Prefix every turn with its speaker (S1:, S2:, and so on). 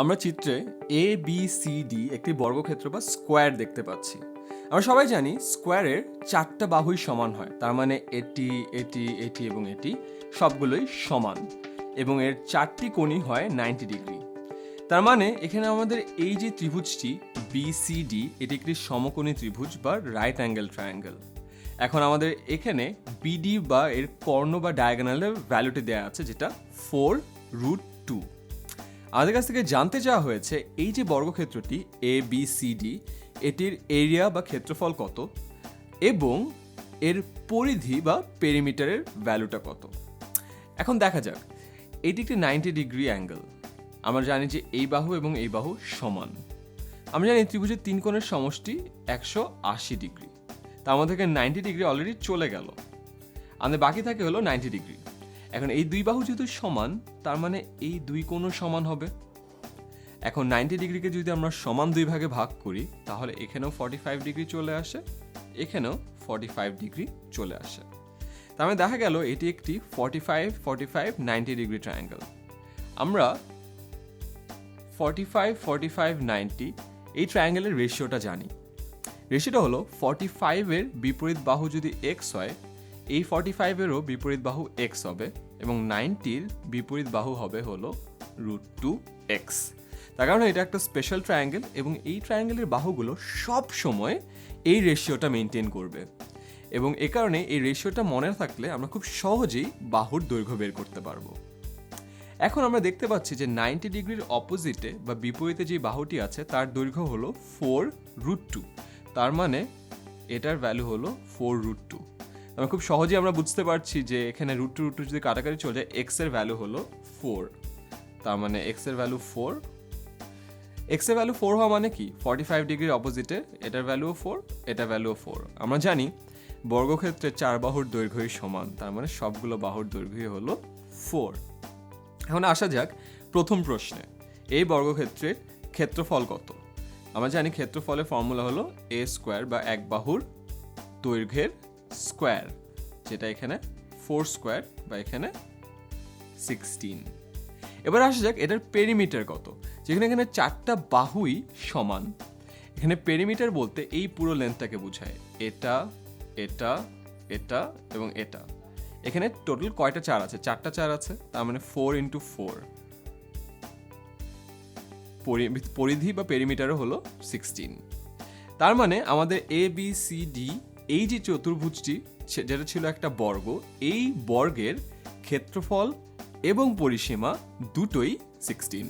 S1: আমরা চিত্রে এ B C D একটি বর্গক্ষেত্র বা স্কোয়ার দেখতে পাচ্ছি। আমরা সবাই জানি স্কোয়ারের চারটা বাহুই সমান হয়। তার মানে এটি এটি এটি এবং এটি সবগুলোই সমান এবং এর চারটি কোণই হয় নাইনটি ডিগ্রি। তার মানে এখানে আমাদের এই যে ত্রিভুজটি বিসিডি এটি একটি সমকোণী ত্রিভুজ বা রাইট অ্যাঙ্গেল ট্রায়াঙ্গেল এখন আমাদের এখানে বিডি বা এর কর্ণ বা ডায়াগোনালের ভ্যালুটি দেওয়া আছে যেটা ফোর রুট টু আমাদের কাছ থেকে জানতে চাওয়া হয়েছে, এই যে বর্গক্ষেত্রটি এ বি সি ডি এটির এরিয়া বা ক্ষেত্রফল কত এবং এর পরিধি বা পেরিমিটারের ভ্যালুটা কত? এখন দেখা যাক, এটি একটি নাইনটি ডিগ্রি অ্যাঙ্গেল আমরা জানি যে এই বাহু এবং এই বাহু সমান। আমরা জানি ত্রিভুজের তিন কোণের সমষ্টি একশো আশি ডিগ্রি তার মধ্যে নাইনটি ডিগ্রি অলরেডি চলে গেল। আমাদের বাকি থাকে হলো নাইনটি ডিগ্রি এখন এই দুই বাহু যেহেতু সমান, তার মানে এই দুই কোণও সমান হবে। এখন নাইনটি ডিগ্রিকে যদি আমরা সমান দুই ভাগে ভাগ করি, তাহলে এখানেও ফর্টি ফাইভ ডিগ্রি চলে আসে, এখানেও ফর্টি ফাইভ ডিগ্রি চলে আসে। তার মানে দেখা গেল এটি একটি forty five forty five ninety degree triangle আমরা forty five forty five ninety এই ট্রায়াঙ্গেলের রেশিওটা জানি। রেশিওটা হলো ফর্টি ফাইভের বিপরীত বাহু যদি এক্স হয় এই ফর্টি ফাইভেরও বিপরীত বাহু এক্স হবে এবং নাইনটির বিপরীত বাহু হবে হলো রুট টু এক্স তার কারণে এটা একটা স্পেশাল ট্রায়াঙ্গেল এবং এই ট্রায়াঙ্গেলের বাহুগুলো সব সময় এই রেশিওটা মেনটেন করবে। এবং এ কারণে এই রেশিওটা মনে থাকলে আমরা খুব সহজেই বাহুর দৈর্ঘ্য বের করতে পারব। এখন আমরা দেখতে পাচ্ছি যে নাইনটি ডিগ্রির অপোজিটে বা বিপরীতে যে বাহুটি আছে, তার দৈর্ঘ্য হলো ফোর রুট টু তার মানে এটার ভ্যালু হলো ফোর রুট টু আমরা খুব সহজেই আমরা বুঝতে পারছি যে এখানে রুট টু রুট টু যদি কাটাকাটি চলে যায় এক্সের ভ্যালু হলো ফোর তার মানে এক্সের ভ্যালু ফোর এক্সের ভ্যালু ফোর হওয়া মানে কি? ফর্টি ফাইভ ডিগ্রির অপোজিটে এটার ভ্যালুও ফোর এটার ভ্যালুও ফোর আমরা জানি বর্গক্ষেত্রে চার বাহুর দৈর্ঘ্যই সমান, তার মানে সবগুলো বাহুর দৈর্ঘ্যই হলো ফোর এখন আসা যাক প্রথম প্রশ্নে, এই বর্গক্ষেত্রের ক্ষেত্রফল কত? আমরা জানি ক্ষেত্রফলের ফর্মুলা হলো এ স্কোয়ার বা এক বাহুর দৈর্ঘ্যের স্কোয়ার, যেটা এখানে ফোর স্কোয়ার বা এখানে সিক্সটিন। এবার আসা যাক এটার পেরিমিটার কত, যেখানে এখানে চারটা বাহুই সমান। এখানে পেরিমিটার বলতে এই পুরো লেন্থটাকে বোঝায়। এটা এটা এটা এবং এটা। এখানে টোটাল কয়টা চার আছে? চারটা চার আছে, তার মানে ফোর ইন্টু ফোর পরিধি বা পেরিমিটারও হলো সিক্সটিন তার মানে আমাদের এ বি সি ডি এই যে চতুর্ভুজটি যেটা ছিল একটা বর্গ এই বর্গের ক্ষেত্রফল এবং পরিসীমা দুটোই সিক্সটিন